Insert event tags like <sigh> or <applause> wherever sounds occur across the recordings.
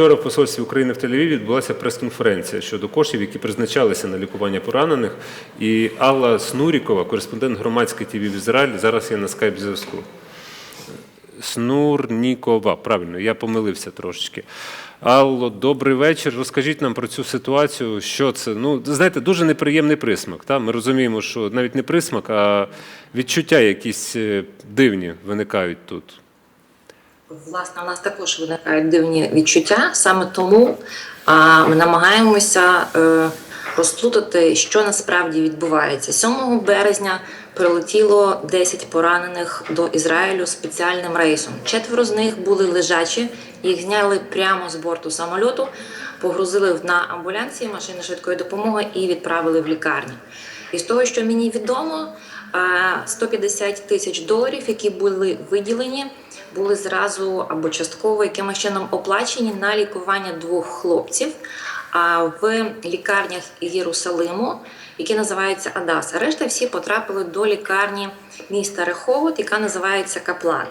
Вчора в посольстві України в Тель-Авіві відбулася прес-конференція щодо коштів, які призначалися на лікування поранених. І Алла Снурікова, кореспондент громадської ТВ в Ізраїль, зараз є на скайп зв'язку. Снурнікова, правильно, я помилився трошечки. Алло, добрий вечір. Розкажіть нам про цю ситуацію. Що це? Ну, знаєте, дуже неприємний присмак. Та? Ми розуміємо, що навіть не присмак, а відчуття якісь е, дивні виникають тут. Власне, у нас також виникають дивні відчуття. Саме тому а, ми намагаємося е, розплутати, що насправді відбувається. 7 березня прилетіло 10 поранених до Ізраїлю спеціальним рейсом. Четверо з них були лежачі, їх зняли прямо з борту самольоту, погрузили на амбулянсі машини швидкої допомоги і відправили в лікарню. І з того, що мені відомо, е, 150 тисяч доларів, які були виділені, були зразу або частково якимось чином оплачені на лікування двох хлопців а, в лікарнях Єрусалиму, які називаються Адас. Решта всі потрапили до лікарні міста Реховод, яка називається Каплан.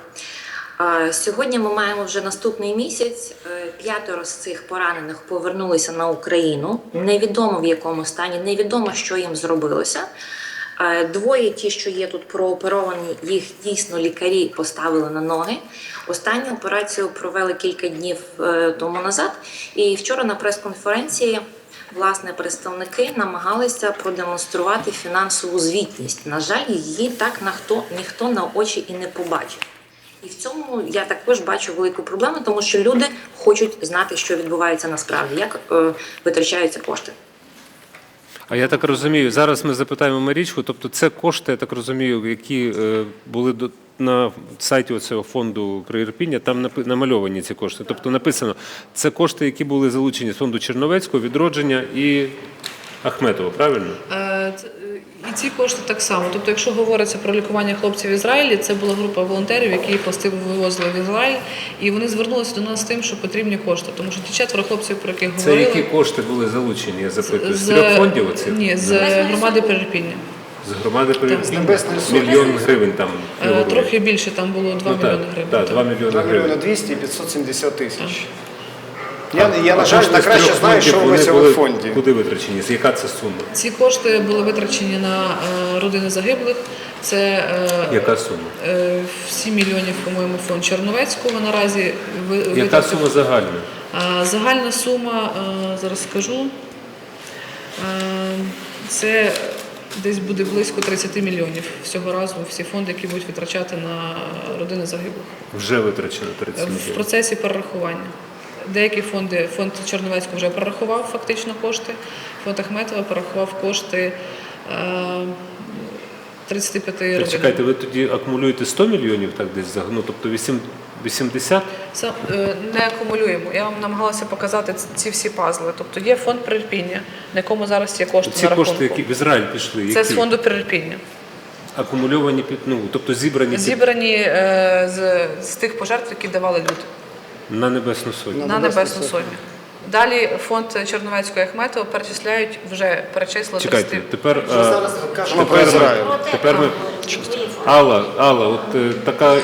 Сьогодні ми маємо вже наступний місяць. Е, П'ятеро з цих поранених повернулися на Україну. Невідомо в якому стані, невідомо, що їм зробилося. Двоє, ті, що є тут прооперовані, їх дійсно лікарі поставили на ноги. Останню операцію провели кілька днів е, тому назад. І вчора на прес-конференції власне представники намагалися продемонструвати фінансову звітність. На жаль, її так на хто ніхто на очі і не побачив. І в цьому я також бачу велику проблему, тому що люди хочуть знати, що відбувається насправді, як е, витрачаються кошти. А я так розумію, зараз ми запитаємо Марічку, тобто це кошти, я так розумію, які е, були до, на сайті цього фонду Приірпіння, там намальовані ці кошти. Тобто написано, це кошти, які були залучені з фонду Черновецького, відродження і Ахметова, правильно? Це- І ці кошти так само. Тобто, якщо говориться про лікування хлопців в Ізраїлі, це була група волонтерів, які пластиво вивозили в Ізраїль, і вони звернулися до нас з тим, що потрібні кошти. Тому що ті четверо хлопців, про яких Це говорили, які кошти були залучені, я запитую? З трьох фондів оцих? ні, з громади Перерпіння. З громади Сотні. Мільйон гривень там Е, фігурує. Трохи більше там було 2 ну, мільйони гривень. Так, так. 2 мільйони 2 мільйони гривень. 200 і 570 тисяч. Я, я на жаль, з краще знаю, що в цьому фонді. Куди витрачені? Яка це сума? Ці кошти були витрачені на е, родини загиблих. Це е, Яка сума? е, 7 мільйонів, по-моєму, фонд Черновецького наразі ви- Яка сума загальна? Загальна сума, е, зараз скажу, е, це десь буде близько 30 мільйонів всього разу, всі фонди, які будуть витрачати на родини загиблих. Вже витрачено 30 В процесі перерахування. Деякі фонди, фонд Черновецького вже перерахував фактично кошти, фонд Ахметова перерахував кошти е, 35 родин. Чекайте, ви тоді акумулюєте 100 мільйонів так десь ну, тобто 8 80? Це е, не акумулюємо. Я вам намагалася показати ці всі пазли. Тобто є фонд прирпіння, на якому зараз є кошти Ці на рахунку. кошти, які в Ізраїль пішли, Це які з фонду прирпіння. акумульовані ну, тобто зібрані Зібрані е, з, з тих пожертв, які давали люди на Небесну Сотню. на, Небесну Сотню. Далі фонд Черновецького Ахметова перечисляють вже перечислили Чекайте, тепер е, зараз кажемо про тепер, Ізраїль. тепер ми Алла, Алла, от е, така,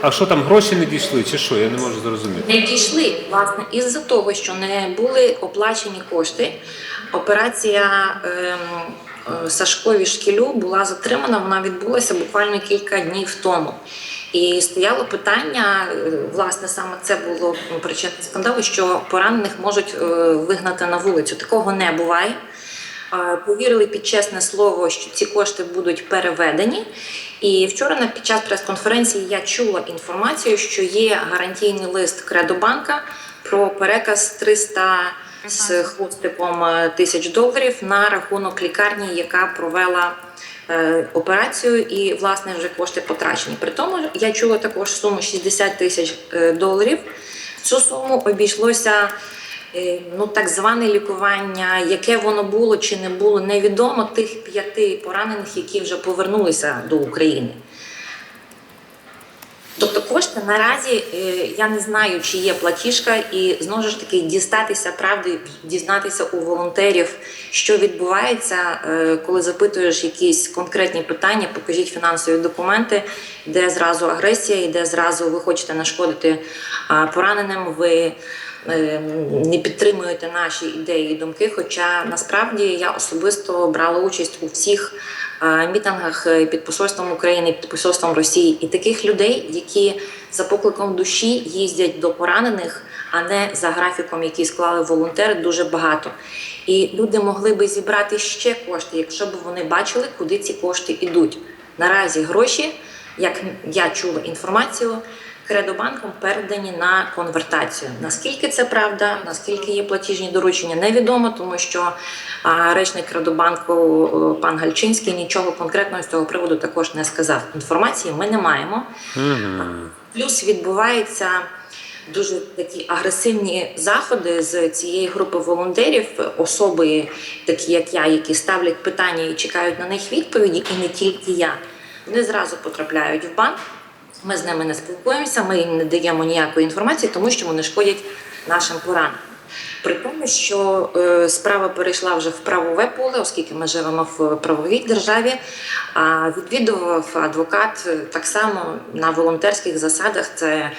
а що там гроші не дійшли, чи що? Я не можу зрозуміти. Не дійшли власне із-за того, що не були оплачені кошти. Операція ем, е, Сашкові шкілю була затримана. Вона відбулася буквально кілька днів тому. І стояло питання, е, власне, саме це було причиною скандалу, що поранених можуть е, вигнати на вулицю. Такого не буває. Повірили під чесне слово, що ці кошти будуть переведені. І вчора на під час прес-конференції я чула інформацію, що є гарантійний лист Кредобанка про переказ 300 з хвостиком е, тисяч доларів на рахунок лікарні, яка провела операцію, і власне вже кошти потрачені. При тому я чула також суму 60 тисяч е, доларів. Цю суму обійшлося е, ну, так зване лікування, яке воно було чи не було, невідомо тих п'яти поранених, які вже повернулися до України. Тобто кошти наразі е, я не знаю, чи є платіжка, і знову ж таки дістатися правди, дізнатися у волонтерів, що відбувається, е, коли запитуєш якісь конкретні питання, покажіть фінансові документи, де зразу агресія, і де зразу ви хочете нашкодити пораненим. Ви е, не підтримуєте наші ідеї і думки. Хоча насправді я особисто брала участь у всіх е, мітингах е, під посольством України, під посольством Росії, і таких людей, які за покликом душі їздять до поранених, а не за графіком, який склали волонтери, дуже багато. І люди могли би зібрати ще кошти, якщо б вони бачили, куди ці кошти йдуть. Наразі гроші, як я чула інформацію, Кредобанком передані на конвертацію. Наскільки це правда, наскільки є платіжні доручення, невідомо, тому що речник Кредобанку пан Гальчинський нічого конкретного з цього приводу також не сказав. Інформації ми не маємо. Плюс відбуваються дуже такі агресивні заходи з цієї групи волонтерів, особи, такі як я, які ставлять питання і чекають на них відповіді, і не тільки я. Вони зразу потрапляють в банк. Ми з ними не спілкуємося, ми їм не даємо ніякої інформації, тому що вони шкодять нашим пораненим. При тому, що е, справа перейшла вже в правове поле, оскільки ми живемо в правовій державі. А відвідував адвокат е, так само на волонтерських засадах. Це е,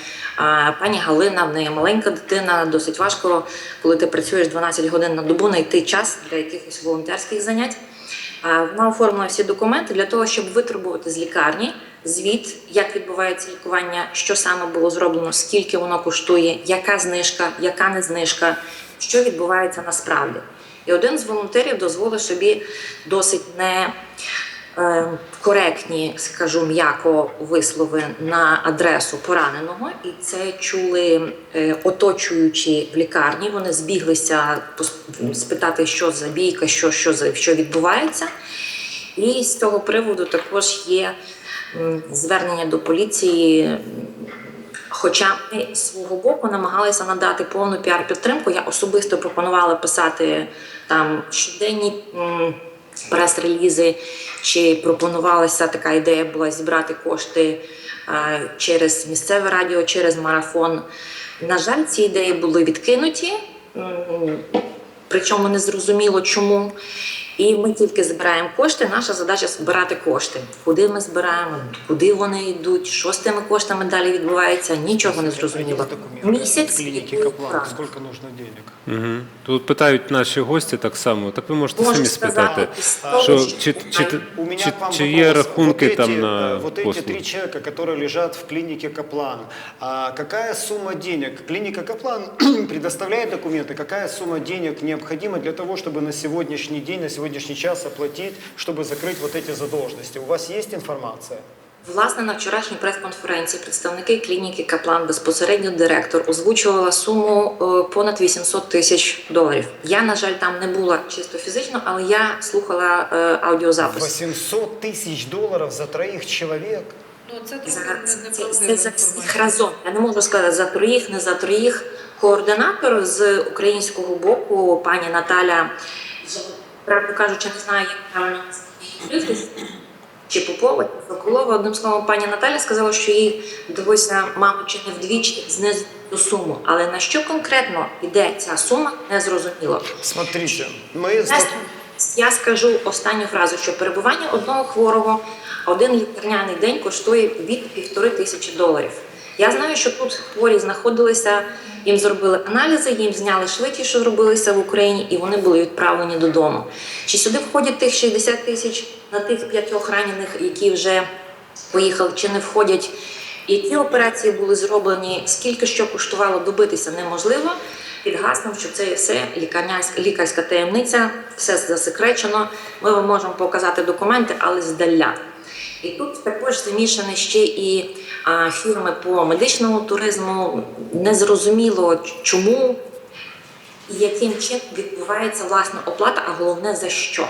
пані Галина, в неї маленька дитина. Досить важко, коли ти працюєш 12 годин на добу, знайти час для якихось волонтерських занять. Вона оформила всі документи для того, щоб витребувати з лікарні звіт, як відбувається лікування, що саме було зроблено, скільки воно коштує, яка знижка, яка не знижка, що відбувається насправді. І один з волонтерів дозволив собі досить не е, коректні, скажу м'яко, вислови на адресу пораненого, і це чули е, оточуючі в лікарні. Вони збіглися спитати, що за бійка, що, що, що відбувається. І з цього приводу також є звернення до поліції. Хоча ми свого боку намагалися надати повну піар-підтримку, я особисто пропонувала писати там щоденні прес-релізи, чи пропонувалася така ідея була зібрати кошти через місцеве радіо, через марафон. На жаль, ці ідеї були відкинуті. Причому не зрозуміло чому. І ми тільки збираємо кошти. Наша задача збирати кошти. Куди ми збираємо, куди вони йдуть, що з тими коштами далі відбувається, нічого не зрозуміло. Місяць клиники і Каплан, правда. сколько нужно денег? Угу. Тут питають наші гості так само. Так ви можете Можу самі сказати, спитати, що чи, чи, чи, У меня чи, к вам чи є вопрос. рахунки вот эти, там э, на Вот эти послуги? три человека, которые лежат в клинике Каплан, а какая сумма денег? Клиника Каплан <clears throat> предоставляет документы, какая сумма денег необходима для того, чтобы на сегодняшний день, на сегодняшний час оплатить, чтобы закрыть вот эти задолженности? У вас есть информация? Власне, на вчорашній прес-конференції представники клініки Каплан, безпосередньо директор, озвучувала суму е, понад 800 тисяч доларів. Я, на жаль, там не була чисто фізично, але я слухала е, аудіозапис. 800 тысяч долларов за троих человек? Ну, це трохи За, не- це, неправдива це за всіх інформація. разом. Я не можу сказати за троїх, не за троїх. Координатор з українського боку, пані Наталя, я, правду кажучи, не знаю, як правильно її прізвище, чи Попова, чи Соколова. Одним словом, пані Наталя сказала, що їй вдалося, мабуть, чи не вдвічі знизити цю суму. Але на що конкретно йде ця сума, не зрозуміло. Смотрите. Я, я скажу останню фразу, що перебування одного хворого один лікарняний день коштує від півтори тисячі доларів. Я знаю, що тут хворі знаходилися, їм зробили аналізи, їм зняли швидкі, що робилися в Україні, і вони були відправлені додому. Чи сюди входять тих 60 тисяч на тих п'ятьох ранених, які вже поїхали, чи не входять? Які операції були зроблені, скільки що коштувало добитися, неможливо. Під гаслом, що це все лікарняська лікарська таємниця, все засекречено. Ми вам можемо показати документи, але здаля. І тут також замішані ще і а, фірми по медичному туризму. Незрозуміло, чому і яким чином відбувається власна оплата, а головне за що.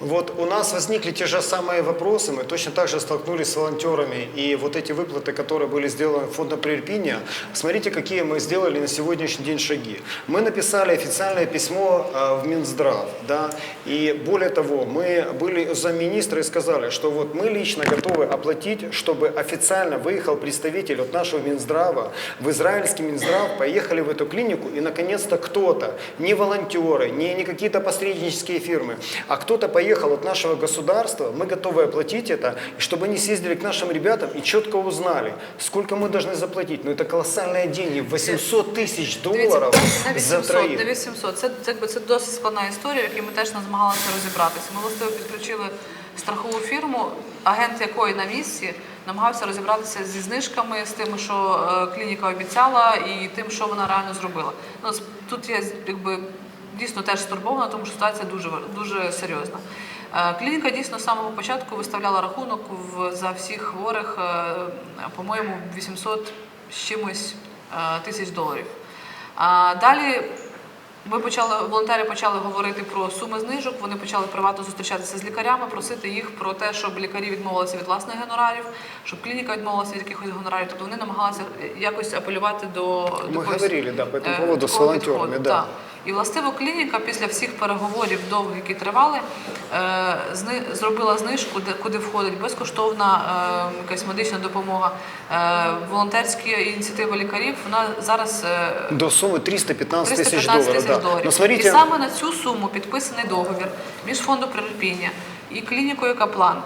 Вот у нас возникли те же самые вопросы, мы точно так же столкнулись с волонтерами, и вот эти выплаты, которые были сделаны фондом Прирпиня, смотрите, какие мы сделали на сегодняшний день шаги. Мы написали официальное письмо э, в Минздрав, да, и более того, мы были замминистра и сказали, что вот мы лично готовы оплатить, чтобы официально выехал представитель от нашего Минздрава в израильский Минздрав, поехали в эту клинику, и наконец-то кто-то, не волонтеры, не, не какие-то посреднические фирмы, а кто-то поехал поехал от нашего государства, мы готовы оплатить это, и чтобы они съездили к нашим ребятам и четко узнали, сколько мы должны заплатить. Ну это колоссальные деньги, 800 тысяч долларов на 800, за на троих. 800. Це, це, якби, це досить складна історія, в якій ми теж намагалися розібратися. Ми власне підключили страхову фірму, агент якої на місці намагався розібратися зі знижками, з тим, що е, клініка обіцяла, і тим, що вона реально зробила. Ну, с- тут я якби дійсно теж стурбована, тому що ситуація дуже дуже серйозна. Е, Клініка дійсно з самого початку виставляла рахунок в, за всіх хворих, е, по-моєму, 800 з чимось е, тисяч доларів. А далі ми почали, волонтери почали говорити про суми знижок. Вони почали приватно зустрічатися з лікарями, просити їх про те, щоб лікарі відмовилися від власних гонорарів, щоб клініка відмовилася від якихось гонорарів. Тобто вони намагалися якось апелювати до Ми до говорили, да, по этому поводу з волонтерами, да. І властиво клініка після всіх переговорів довгих, які тривали, е, зробила знижку, куди входить безкоштовна е, якась медична допомога, е, волонтерські ініціативи лікарів. Вона зараз До суммы 315 тысяч 315 тисяч да. доларів. Смотрите, І саме на цю суму підписаний договір між фондом природпіння і клінікою Каплан.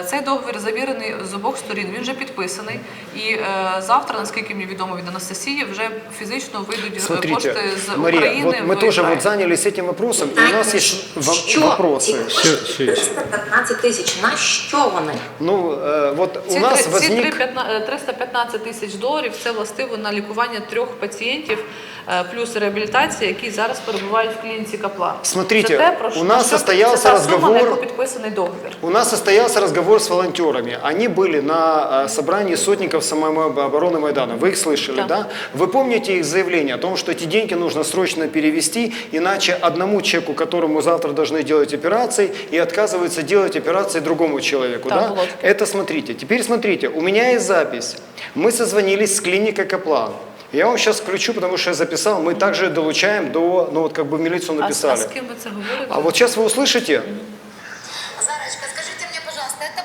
Е, Цей договір завірений з обох сторін. Він вже підписаний. І е, завтра, наскільки мені відомо від Анастасії, вже фізично вийдуть е, Смотрите, кошти з Мария, України. вот мы в тоже Ізраїль. вот занялись этим вопросом, и у нас есть во- що? вопросы. Ці кошти Що- що є? 315 тисяч. На що вони? Ну, э, вот у Ці, нас три- ці возник... 315 315 тисяч доларів це властиво на лікування трьох пацієнтів е, плюс реабілітація, які зараз перебувають в клініці Каплан. Смотрите, це те, про що у нас про що- состоялся це та сума, на разговор- яку підписаний договір. У нас состоялся разговор с волонтерами. Они были на э, собрании сотников самообороны Майдана. Вы их слышали, Да. да? Вы помните их заявление о том, что эти деньги нужно срочно перевести, иначе одному человеку, которому завтра должны делать операции, и отказываются делать операции другому человеку, Да, да? Это смотрите. Теперь смотрите, у меня есть запись. Мы созвонились с клиникой Каплан. Я вам сейчас включу, потому что я записал. Мы также долучаем до, ну вот как бы в милицию А, а написали. з ким ви це говорите? А вот сейчас вы услышите,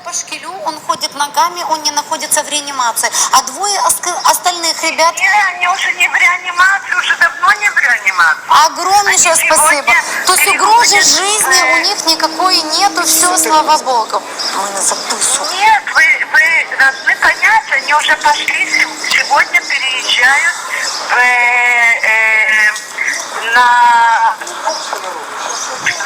по шкилю, он ходит ногами, он не находится в реанимации, а двое остальных ребят Нет, они уже не в реанимации, уже давно не в реанимации. огромнейшее Они спасибо. То есть угрозы жизни э, у них никакой нету, все, слава богу. Ой, на запусу. Нет, вы, вы должны понять, они уже пошли, се- сегодня переезжают в, э, на,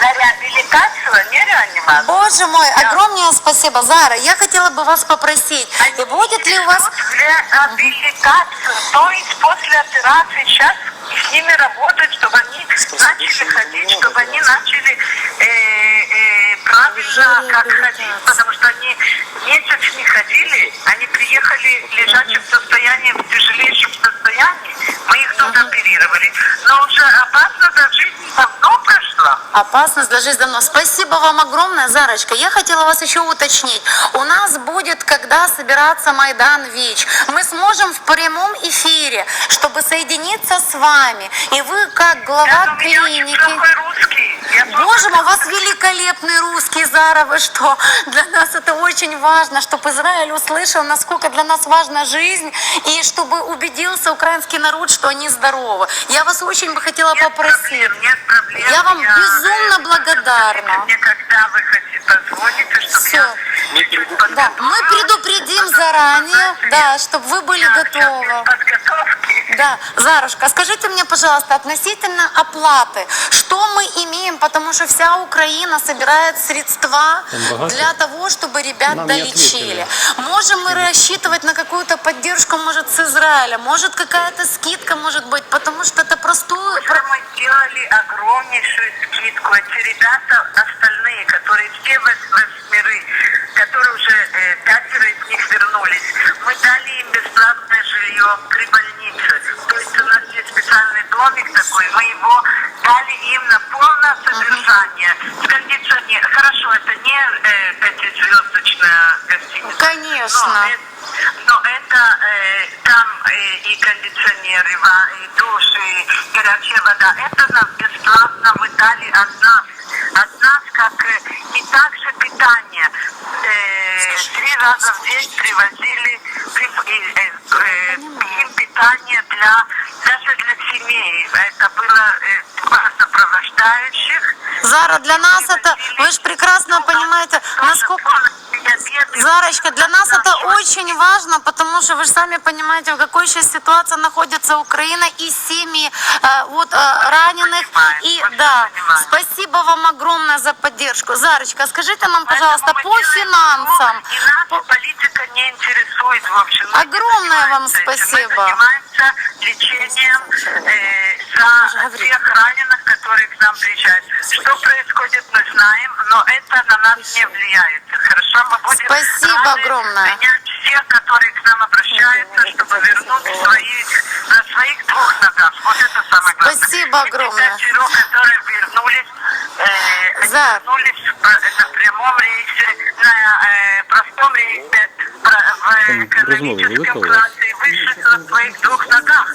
на реабилитацию, а не реанимацию. Боже мой, огромное спасибо. Зара, я хотела бы вас попросить, и будет ли у вас... реабилитацию, то есть после операции сейчас с ними работают, чтобы они начали ходить, чтобы они начали э, э, правильно как ходить, потому что они месяц не ходили, они приехали в лежачем состоянии, в их тут оперировали, но уже опасность жизни давно прошла. Опасность для жизни давно. Спасибо вам огромное, Зарочка. Я хотела вас еще уточнить. У нас будет, когда собираться Майдан ВИЧ, мы сможем в прямом эфире, чтобы соединиться с вами. И вы, как глава Это клиники... Я Боже мой, у вас великолепный русский, Зара, вы что? Для нас это очень важно, чтобы Израиль услышал, насколько для нас важна жизнь, и чтобы убедился украинский народ, что они здоровы. Я вас очень бы хотела Нет попросить. проблем, нет проблем. Я вам безумно э, благодарна. Мне, когда вы хотите, позвоните, чтобы Всё. я чуть-чуть Да, подготовилась. мы предупредим заранее, да, чтобы вы были готовы. подготовки. Да, Зарушка, скажите мне, пожалуйста, относительно оплаты, что мы имеем, потому что вся Украина собирает средства для того, чтобы ребят Нам долечили. Можем мы рассчитывать на какую-то поддержку, может, с Израиля, может, какая-то скидка может быть, потому что это простую... Уже мы сделали огромнейшую скидку. Эти ребята остальные, которые все вос- восьмеры, которые уже э, пятеро из них вернулись, мы дали им бесплатное жилье при больнице. То есть у нас есть специальный домик такой, мы его дали им на полное содержание. С кондиционером. Хорошо, это не э, пятизвездочная гостиница. Конечно. Но это- но это э, там э, и кондиционер, и, ва- и душ, и горячая вода. Это нам бесплатно вы дали от нас. От нас, как э, и также питание. Э, три раза в день привозили при- и, э, э, им питание для даже для семей. Это было э, два сопровождающих. Зара, для нас это, вы же прекрасно понимаете, насколько... Зарочка, для нас это очень важно, потому что вы же сами понимаете, в какой сейчас ситуации находится Украина и семьи э, вот, э, раненых. И да, спасибо вам огромное за поддержку. Зарочка, скажите нам, пожалуйста, по финансам. И нас политика не интересует, в общем. Мы не Огромное вам спасибо. Мы занимаемся лечением э, за тех раненых, которые к нам приезжают. Что происходит, мы знаем, но это на нас не влияет. Хорошо, мы будем Спасибо рады огромное. принять всех, которые к нам обращаются, чтобы вернуть своих, на своих двух ногах. Вот это самое главное. Спасибо Эти огромное. пять человек, которые вернулись, э, они Зар. вернулись в- на прямом рейсе, на э, простом рейсе, размова велика у вас? классе, и вышли на своих двух ногах.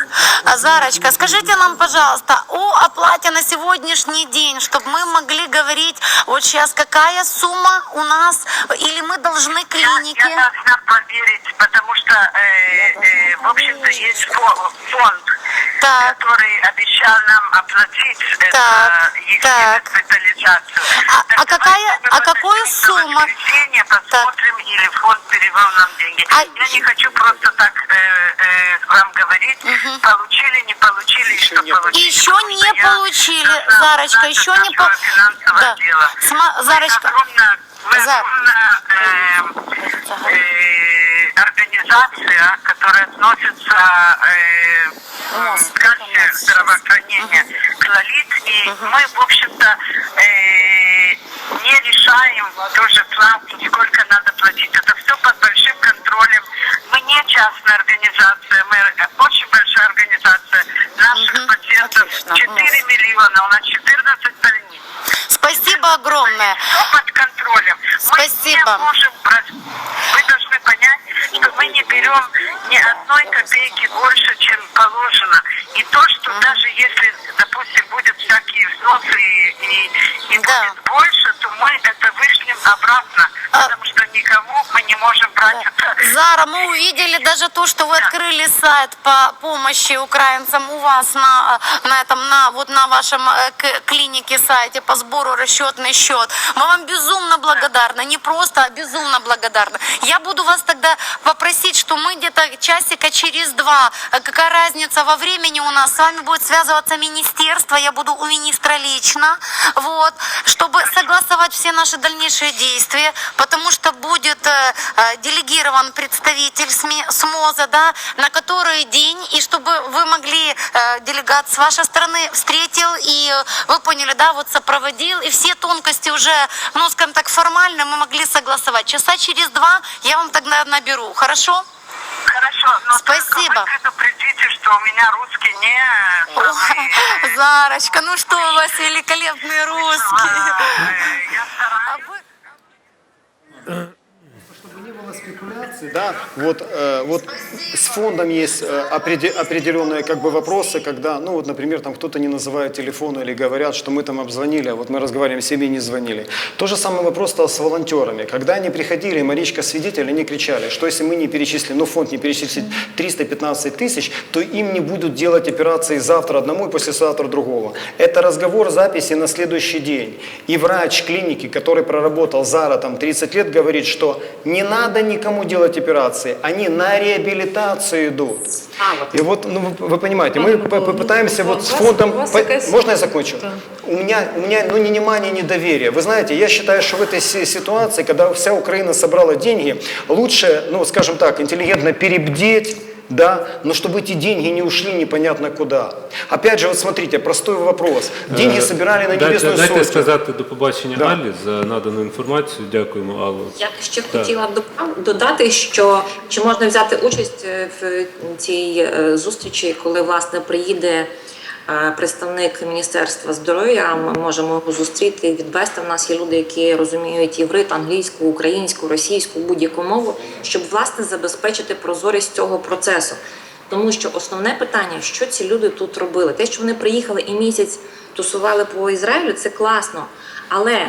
А, Зарочка, скажите нам, пожалуйста, о оплате на сегодняшний день, чтобы мы могли говорить вот сейчас, какая сумма у нас, или мы должны Я, клинике? я должна проверить, потому что, э, э, в общем-то, есть фо- фонд, Так. который обещал нам оплатить это, Так, их так. госпитализацию. А- Так а какая- а какую сумму? посмотрим, или фонд перевел нам деньги. А- Я не хочу просто так э, э, вам говорить, получили, не получили, и что получили. Еще не я получили, должна Зарочка, узнать еще не по... нашего финансового Да. Сма- Зарочка, Зар. огромная, э, э, организация, которая относится э, к кассе здравоохранения, Клалит, и мы, в общем-то, э, не решаем тоже плату, сколько надо платить. Это все под большим контролем. Мы не частная организация, мы э, очень большая организация. Наших пациентов Отлично. 4 миллиона, у нас 14 больниц. спасибо огромное. Все под контролем. Спасибо. Мы не можем брать. Вы должны понять, что мы не берем ни одной копейки больше, чем положено. И то, что даже если, допустим, будет всякие взносы и, и, и Да. будет больше, то мы это вышлем обратно. Потому что никому мы не можем брать. Зара, мы увидели даже то, что вы открыли сайт по помощи украинцам у вас на, э, на этом, на, вот на вашем э, клинике сайте по сбору расчетный счет. Мы вам безумно благодарны, не просто, а безумно благодарны. Я буду вас тогда попросить, что мы где-то часика через два, э, какая разница во времени у нас, с вами будет связываться министерство, я буду у министра лично, вот, чтобы согласовать все наши дальнейшие действия, потому что будет э, э, делегирован представитель СМИ, СМОЗа, да, на который день, и чтобы вы могли, э, делегат с вашей стороны встретил, и вы поняли, да, вот сопроводил, и все тонкости уже, ну, скажем так, формально мы могли согласовать. Часа через два я вам тогда наберу, хорошо? Хорошо, но Спасибо. вы предупредите, что у меня русский не э, <laughs> Зарочка, ну что у вас великолепный русский. Я стараюсь. uh <clears throat> Да, вот, э, вот с фондом есть э, опреде- определенные как бы вопросы, когда, ну вот, например, там кто-то не называет телефон или говорят, что мы там обзвонили, а вот мы разговариваем, себе не звонили. То же самое вопрос стал с волонтерами. Когда они приходили, Маричка свидетель, они кричали, что если мы не перечислим, ну фонд не перечислит 315 тысяч, то им не будут делать операции завтра одному и послезавтра другого. Это разговор записи на следующий день. И врач клиники, который проработал Зара там 30 лет, говорит, что не надо никому делать операции, они на реабилитацию идут. А, вот. И вот, ну, вы, вы понимаете, мы Пане п- Микола, попытаемся ну, вот у с вас- фондом... у вас по- якась- Можно я закончу? Да. У меня, у меня ну, не внимание, не доверие. Вы знаете, я считаю, что в этой си- ситуации, когда вся Украина собрала деньги, лучше, ну, скажем так, интеллигентно перебдеть, да, но чтобы эти деньги не ушли непонятно куда. Опять же, вот смотрите, простой вопрос. Деньги Е, собирали на дайте- Небесную Дайте Сотню. сказати до побачення Да. Алі за надану інформацію. Дякуємо, Алло. Я б ще Так. хотіла доп- додати, що чи можна взяти участь е, в цій е, зустрічі, коли власне приїде представник Міністерства здоров'я. Ми можемо його зустріти відвести. У нас є люди, які розуміють іврит, англійську, українську, російську, будь-яку мову, щоб власне забезпечити прозорість цього процесу. Тому що основне питання, що ці люди тут робили, те, що вони приїхали і місяць тусували по Ізраїлю, це класно. Але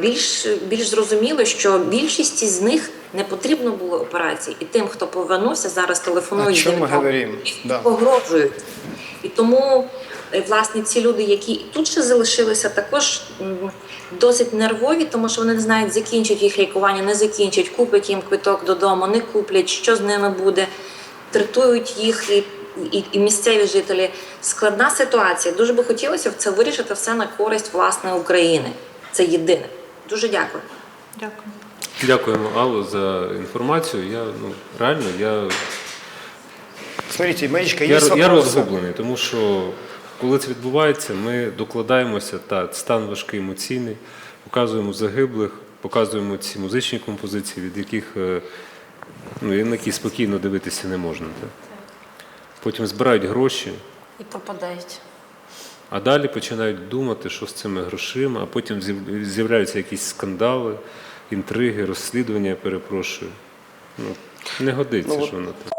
Більш більш зрозуміло, що більшість із них не потрібно було операцій, і тим, хто повернувся, зараз телефонують і Да. І тому е, власне ці люди, які і тут ще залишилися, також досить нервові, тому що вони не знають, закінчать їх лікування, не закінчать, куплять їм квиток додому, не куплять, що з ними буде, третують їх і. І, і місцеві жителі складна ситуація. Дуже би хотілося б це вирішити все на користь власне України. Це єдине. Дуже дякую. Дякую. Дякуємо, Алло, за інформацію. Я ну реально я, Смотрите, Маричка, я, я розгублений, тому що коли це відбувається, ми докладаємося та стан важкий емоційний, показуємо загиблих, показуємо ці музичні композиції, від яких е, ну, на які спокійно дивитися не можна. Так? Потім збирають гроші. І пропадають. А далі починають думати, що з цими грошима, а потім з'являються якісь скандали, інтриги, розслідування, я перепрошую. Ну, не годиться Ну, ж воно так.